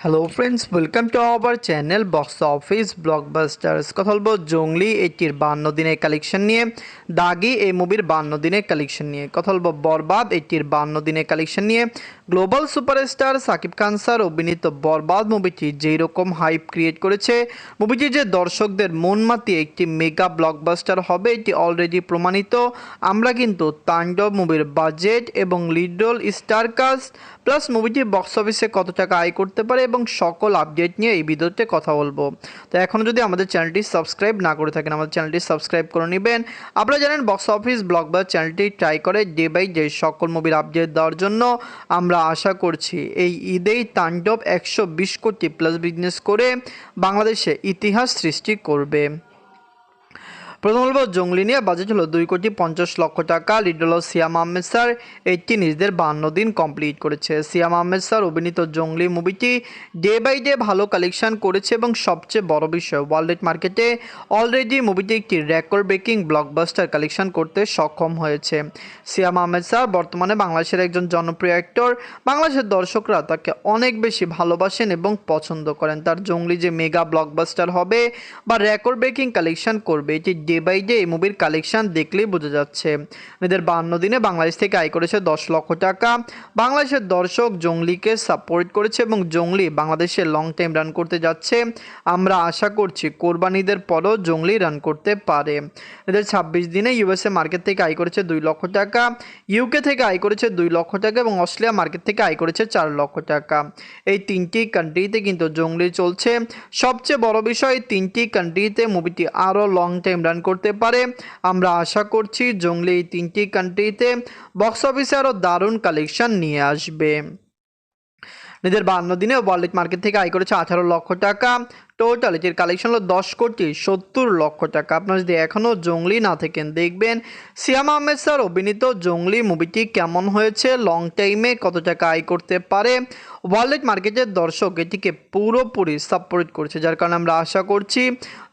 Hello friends welcome to our channel box office blockbusters কথা বলব জঙ্গলি এটির বান্ন দিনের কালেকশন নিয়ে, দাগি এই মুভির বান্ন দিনের কালেকশন নিয়ে। কথা বলব বরবাদ এটির বান্ন দিনের কালেকশন নিয়ে। Global superstar Shakib Khan sir অভিনীত বরবাদ মুভিটি যেই রকম হাইপ ক্রিয়েট করেছে মুভিটি যে দর্শকদের মন মাতিয়ে একটি মেগা ব্লকবাস্টার হবে, এটি অলরেডি প্রমাণিত। আমরা কিন্তু তাণ্ডব মুভির বাজেট এবং lead role star cast plus মুভিটি বক্স অফিসে কত টাকা আয় করতে পারে এবং সকল আপডেট নিয়ে এই ভিডিওতে কথা বলব। তো এখনও যদি আমাদের চ্যানেলটি সাবস্ক্রাইব না করে থাকেন, আমাদের চ্যানেলটি সাবস্ক্রাইব করে নেবেন। আপনারা জানেন বক্স অফিস ব্লকবার চ্যানেলটি ট্রাই করে ডে বাই ডে সকল মুভির আপডেট দেওয়ার জন্য আমরা আশা করছি। এই ঈদেই তাণ্ডব একশো বিশ কোটি প্লাস বিজনেস করে বাংলাদেশে ইতিহাস সৃষ্টি করবে। প্রথম বলব জঙ্গলি নিয়ে বাজেট হলো দুই কোটি পঞ্চাশ লক্ষ টাকা। লিড হলো সিয়াম আহমেদ স্যার। এইটি নিজেদের বান্ন দিন কমপ্লিট করেছে। সিয়াম আহমেদ স্যার অভিনীত জঙ্গলি মুভিটি ডে বাই ডে ভালো কালেকশন করেছে এবং সবচেয়ে বড় বিষয় ওয়ার্ল্ড মার্কেটে অলরেডি মুভিটি একটি রেকর্ড ব্রেকিং ব্লকবাস্টার কালেকশন করতে সক্ষম হয়েছে। সিয়াম আহমেদ স্যার বর্তমানে বাংলাদেশের একজন জনপ্রিয় অ্যাক্টর বাংলাদেশের দর্শকরা তাকে অনেক বেশি ভালোবাসেন এবং পছন্দ করেন। তার জঙ্গলি যে মেগা ব্লকবাস্টার হবে বা রেকর্ড ব্রেকিং কালেকশন করবে, এটি ডে বাই ডে এই মুভির কালেকশন দেখলেই বোঝা যাচ্ছে। এদের বান্ন দিনে বাংলাদেশ থেকে আয় করেছে দশ লক্ষ টাকা। বাংলাদেশের দর্শক জঙ্গলিকে সাপোর্ট করেছে এবং জঙ্গলি বাংলাদেশে লং টাইম রান করতে যাচ্ছে। আমরা আশা করছি কোরবানিদের পরও জঙ্গলি রান করতে পারে। এদের ছাব্বিশ দিনে ইউএসএ মার্কেট থেকে আয় করেছে দুই লক্ষ টাকা। ইউকে থেকে আয় করেছে দুই লক্ষ টাকা এবং অস্ট্রেলিয়া মার্কেট থেকে আয় করেছে চার লক্ষ টাকা। এই তিনটি কান্ট্রিতে কিন্তু জঙ্গলি চলছে। সবচেয়ে বড় বিষয় তিনটি কান্ট্রিতে মুভিটি আরও লং টাইম রান করতে পারে। আমরা আশা করছি জঙ্গলি এই তিনটি কান্ট্রিতে বক্স অফিসে আরও দারুণ কালেকশন নিয়ে আসবে। নিজের বান্ন দিনে ওয়ার্ল্ড মার্কেট থেকে আয় করেছে আঠারো লক্ষ টাকা। টোটাল এটির কালেকশন হলো দশ কোটি সত্তর লক্ষ টাকা। আপনারা যদি এখনও জঙ্গলি না থাকেন, দেখবেন সিয়াম আহমেদ স্যার অভিনীত জঙ্গলি মুভিটি কেমন হয়েছে লং টাইমে কত টাকা আয় করতে পারে? ওয়ার্ল্ড মার্কেটের দর্শক এটিকে পুরোপুরি সাপোর্ট করছে, যার কারণে আমরা আশা করছি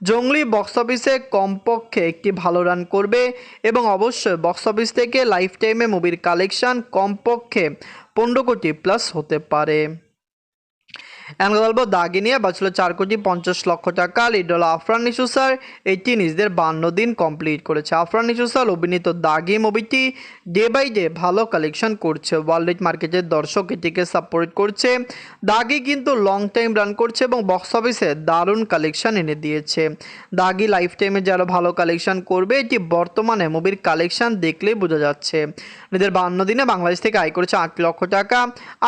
জঙ্গলি বক্স অফিসে কমপক্ষে একটি ভালো রান করবে এবং অবশ্যই বক্স অফিস থেকে লাইফ টাইমে মুভির কালেকশন কমপক্ষে পনেরো কোটি প্লাস হতে পারে। এখন দাগি নিয়ে বাঁচলো চার কোটি পঞ্চাশ লক্ষ টাকা। লিডল আফরান নিশু স্যার, এটি নিজেদের বান্ন দিন কমপ্লিট করেছে। আফরান নিশু স্যার, অভিনীত দাগি মুভিটি ডে বাই ডে ভালো কালেকশন করছে। ওয়ার্ল্ড মার্কেটের দর্শক এটিকে সাপোর্ট করছে। দাগি কিন্তু লং টাইম রান করছে এবং বক্স অফিসে দারুণ কালেকশন এনে দিয়েছে। দাগি লাইফ টাইমে যারা ভালো কালেকশন করবে, এটি বর্তমানে মুভির কালেকশন দেখলেই বোঝা যাচ্ছে। নিজের বান্ন দিনে বাংলাদেশ থেকে আয় করেছে আট লক্ষ টাকা।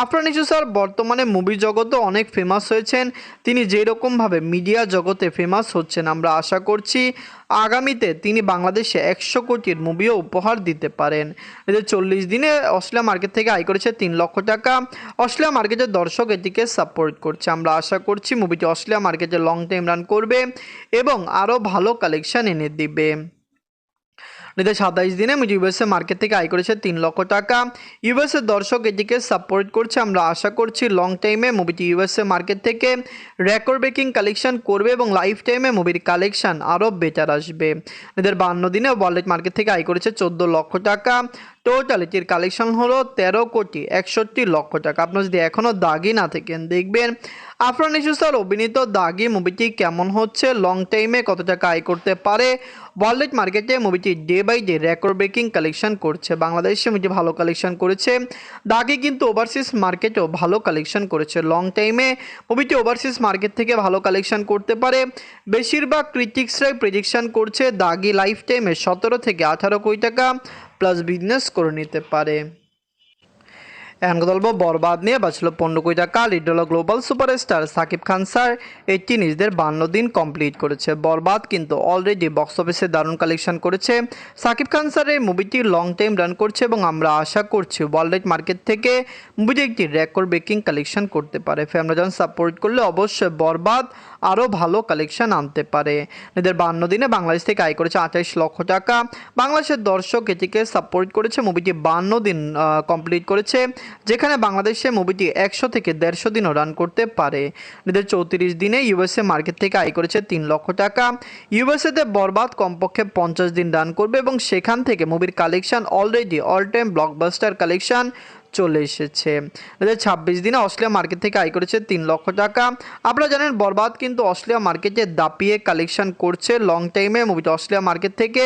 আফরান নিশু স্যার, বর্তমানে মুভি জগতে অনেক ফেমাস হয়েছেন। তিনি যেরকমভাবে মিডিয়া জগতে ফেমাস হচ্ছেন, আমরা আশা করছি আগামীতে তিনি বাংলাদেশে একশো কোটির মুভিও উপহার দিতে পারেন। এদের চল্লিশ দিনে অস্ট্রেলিয়া মার্কেট থেকে আয় করেছে তিন লক্ষ টাকা। অস্ট্রেলিয়া মার্কেটের দর্শক এটিকে সাপোর্ট করছে। আমরা আশা করছি মুভিটি অস্ট্রেলিয়া মার্কেটে লং টাইম রান করবে এবং আরও ভালো কালেকশন এনে দিবে। নিতে সাতাইশ দিনে ইউএসএ মার্কেট থেকে আয় করেছে তিন লক্ষ টাকা। ইউএসএ দর্শক এটিকে সাপোর্ট করছে, আমরা আশা করছি লং টাইমে মুভিটি ইউএসএ মার্কেট থেকে রেকর্ড ব্রেকিং কালেকশন করবে এবং লাইফ টাইমে মুভির কালেকশন আরও বেটার আসবে। নিজের বান্ন দিনে ওয়ার্ল্ড মার্কেট থেকে আয় করেছে চোদ্দ লক্ষ টাকা। টোটাল এটির কালেকশন হলো তেরো কোটি একষট্টি লক্ষ টাকা। আপনার যদি এখনও দাগি না থাকেন, দেখবেন আফরান ইসু স্যার অভিনীত দাগি মুভিটি কেমন হচ্ছে লং টাইমে কত টাকা আয় করতে পারে ওয়ার্ল্ড মার্কেটে মুভিটি day by day record breaking collection করছে, বাংলাদেশে মুভিটি ভালো কালেকশন করেছে, দাগি কিন্তু ওভারসিজ মার্কেটেও ভালো কালেকশন করেছে লং টাইমে মুভিটি ওভারসিজ মার্কেট থেকে ভালো কালেকশন করতে পারে, বেশিরভাগ ক্রিটিক্সরাই প্রেডিকশন করছে দাগি লাইফ টাইমে সতেরো থেকে আঠারো কোটি টাকা প্লাস বিজনেস করে নিতে পারে। এখন কথা বলব, বরবাদ নিয়ে বাঁচলো পনেরো কোটি টাকা লিড হলো global superstar Shakib Khan sir. এটি নিজেদের বান্ন দিন কমপ্লিট করেছে। বরবাদ কিন্তু অলরেডি বক্স অফিসে দারুণ কালেকশন করেছে। সাকিব খান স্যার এই মুভিটি লং টাইম রান করছে এবং আমরা আশা করছি ওয়ার্ল্ড মার্কেট থেকে মুভিটি একটি রেকর্ড ব্রেকিং কালেকশন করতে পারে। ফ্যামরাজন সাপোর্ট করলে অবশ্যই বরবাদ আরও ভালো কালেকশন আনতে পারে। এদের বান্ন দিনে বাংলাদেশ থেকে আয় করেছে আঠাইশ লক্ষ টাকা। বাংলাদেশের দর্শক এটিকে সাপোর্ট করেছে মুভিটি বান্ন দিন কমপ্লিট করেছে, যেখানে বাংলাদেশে মুভিটি একশো থেকে দেড়শো দিনও রান করতে পারে। এদের চৌত্রিশ দিনে ইউএসএ মার্কেট থেকে আয় করেছে তিন লক্ষ টাকা। ইউএসএতে বরবাদ কমপক্ষে পঞ্চাশ দিন রান করবে এবং সেখান থেকে মুভির collection already all time blockbuster collection চলে এসেছে। দু ছাব্বিশ দিনে অস্ট্রেলিয়া মার্কেট থেকে আয় করেছে তিন লক্ষ টাকা। আপনারা জানেন, বরবাদ কিন্তু অস্ট্রেলিয়া মার্কেটে দাপিয়ে কালেকশন করছে লং টাইমে মুভিটা অস্ট্রেলিয়া মার্কেট থেকে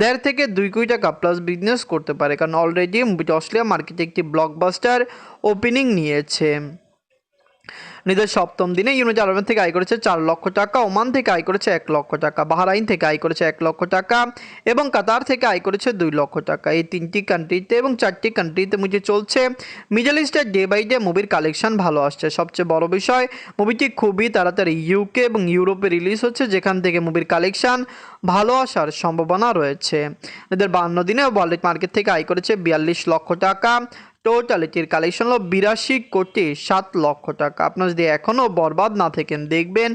দেড় থেকে দুই কোটি টাকা প্লাস বিজনেস করতে পারে। কারণ অলরেডি মুভিটা অস্ট্রেলিয়া মার্কেটে একটি ব্লকবাস্টার ওপেনিং নিয়েছে। নিজের সপ্তম দিনে ইউনাইটেড আরব থেকে আয় করেছে চার লক্ষ টাকা, ওমান থেকে আয় করেছে এক লক্ষ টাকা, বাহারাইন থেকে আয় করেছে এক লক্ষ টাকা এবং কাতার থেকে আয় করেছে দুই লক্ষ টাকা। এই তিনটি কান্ট্রিতে এবং চারটি কান্ট্রিতে মুভি চলছে। মিডল ইস্টের ডে বাই ডে মুভির কালেকশন ভালো আসছে। সবচেয়ে বড় বিষয় মুভিটি খুবই তাড়াতাড়ি ইউকে এবং ইউরোপে রিলিজ হচ্ছে, যেখান থেকে মুভির কালেকশন ভালো আসার সম্ভাবনা রয়েছে। এদের বান্ন দিনে ওয়ার্ল্ড মার্কেট থেকে আয় করেছে বিয়াল্লিশ লক্ষ টাকা। টোটাল এটির কালেকশন হলো বিরাশি কোটি সাত লক্ষ টাকা। আপনার যদি এখনও বরবাদ না থাকেন, দেখবেন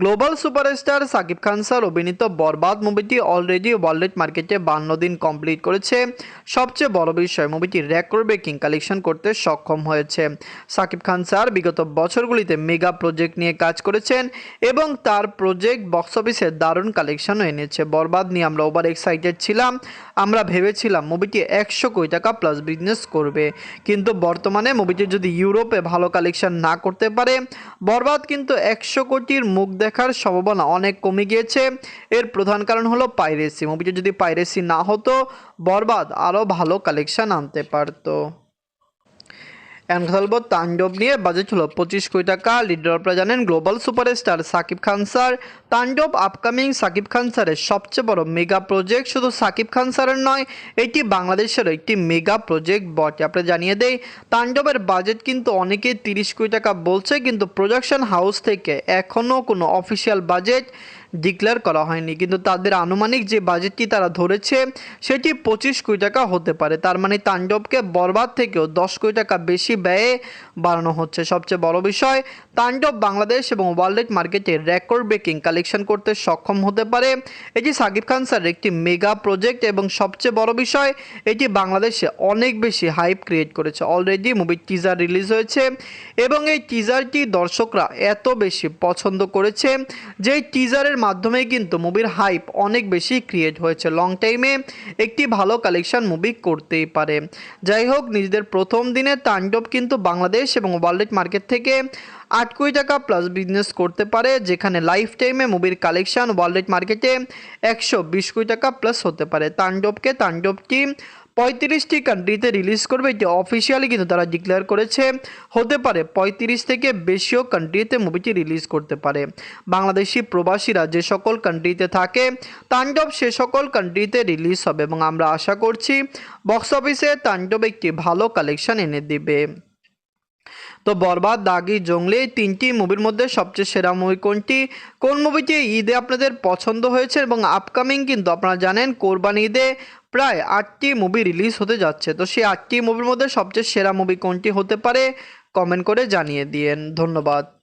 global superstar Shakib Khan sir অভিনীত বরবাদ মুভিটি অলরেডি ওয়ার্ল্ড মার্কেটে বান্ন দিন কমপ্লিট করেছে। সবচেয়ে বড় বিষয় মুভিটি রেকর্ড ব্রেকিং কালেকশন করতে সক্ষম হয়েছে। সাকিব খান স্যার বিগত বছরগুলিতে মেগা প্রজেক্ট নিয়ে কাজ করেছেন এবং তার প্রজেক্ট বক্স অফিসে দারুণ কালেকশনও এনেছে। বরবাদ নিয়ে আমরা ওভার এক্সাইটেড ছিলাম। আমরা ভেবেছিলাম মুভিটি একশো কোটি টাকা প্লাস বিজনেস করবে। কিন্তু বর্তমানে মুভিটি যদি ইউরোপে ভালো কালেকশন না করতে পারে, বরবাদ কিন্তু একশো কোটির মুখ দেখার সম্ভাবনা অনেক কমে গিয়েছে। এর প্রধান কারণ হলো পাইরেসি মুভিটি যদি পাইরেসি না হতো, বরবাদ আরও ভালো কালেকশন আনতে পারতো। কথা তাণ্ডব নিয়ে বাজেট হলো পঁচিশ কোটি টাকা। লিডার আপনারা জানেন global superstar Shakib Khan sir. Tandob upcoming Shakib Khan স্যারের সবচেয়ে বড় মেগা প্রজেক্ট শুধু সাকিব খান স্যারের নয়, এটি বাংলাদেশের একটি মেগা প্রজেক্ট বটে। আপনারা জানিয়ে দেই, তাণ্ডবের বাজেট কিন্তু অনেকে তিরিশ কোটি টাকা বলছে, কিন্তু প্রোডাকশন হাউস থেকে এখনও কোনো অফিসিয়াল বাজেট ডিক্লেয়ার করা হয়নি। কিন্তু তাদের আনুমানিক যে বাজেটটি তারা ধরেছে, সেটি পঁচিশ কোটি টাকা হতে পারে। তার মানে তাণ্ডবকে বরবাদ থেকেও দশ কোটি টাকা বেশি ব্যয়ে বাড়ানো হচ্ছে। সবচেয়ে বড় বিষয়, তাণ্ডব বাংলাদেশ এবং ওয়ার্ল্ড মার্কেটে রেকর্ড ব্রেকিং কালেকশন করতে সক্ষম হতে পারে। এটি সাকিব খান স্যারের একটি মেগা প্রজেক্ট এবং সবচেয়ে বড় বিষয়, এটি বাংলাদেশে অনেক বেশি হাইপ ক্রিয়েট করেছে। অলরেডি মুভির টিজার রিলিজ হয়েছে এবং এই টিজারটি দর্শকরা এত বেশি পছন্দ করেছে যে টিজারের মাধ্যমে কিন্তু মুভির হাইপ অনেক বেশি ক্রিয়েট হয়েছে। লং টাইমে একটি ভালো কালেকশন মুভি করতেই পারে। যাই হোক, নিজেদের প্রথম দিনে তাণ্ডব কিন্তু বাংলাদেশ এবং ওয়ার্ল্ড মার্কেট থেকে আট কোটি টাকা প্লাস বিজনেস করতে পারে, যেখানে লাইফ টাইমে মুভির কালেকশন ওয়ার্ল্ড মার্কেটে একশো বিশ কোটি টাকা প্লাস হতে পারে। তাণ্ডবকে তাণ্ডব টিম পঁয়ত্রিশটি কান্ট্রিতে রিলিজ করবে এটি অফিসিয়ালি কিন্তু তারা ডিক্লেয়ার করেছে, হতে পারে পঁয়ত্রিশ থেকে বেশিও কান্ট্রিতে মুভিটি রিলিজ করতে পারে। বাংলাদেশি প্রবাসীরা যে সকল কান্ট্রিতে থাকে, তাণ্ডব সে সকল কান্ট্রিতে রিলিজ হবে এবং আমরা আশা করছি বক্স অফিসে তাণ্ডব একটি ভালো কালেকশন এনে দিবে। তো বরবাদ, দাগি, জঙ্গলি এই তিনটি মুভির মধ্যে সবচেয়ে সেরা মুভি কোনটি? কোন মুভিটি ঈদে আপনাদের পছন্দ হয়েছে এবং আপকামিং কিন্তু আপনারা জানেন কোরবান ঈদে প্রায় আটটি মুভি রিলিজ হতে যাচ্ছে। তো সেই আটটি মুভির মধ্যে সবচেয়ে সেরা মুভি কোনটি হতে পারে? কমেন্ট করে জানিয়ে দিয়েন। ধন্যবাদ।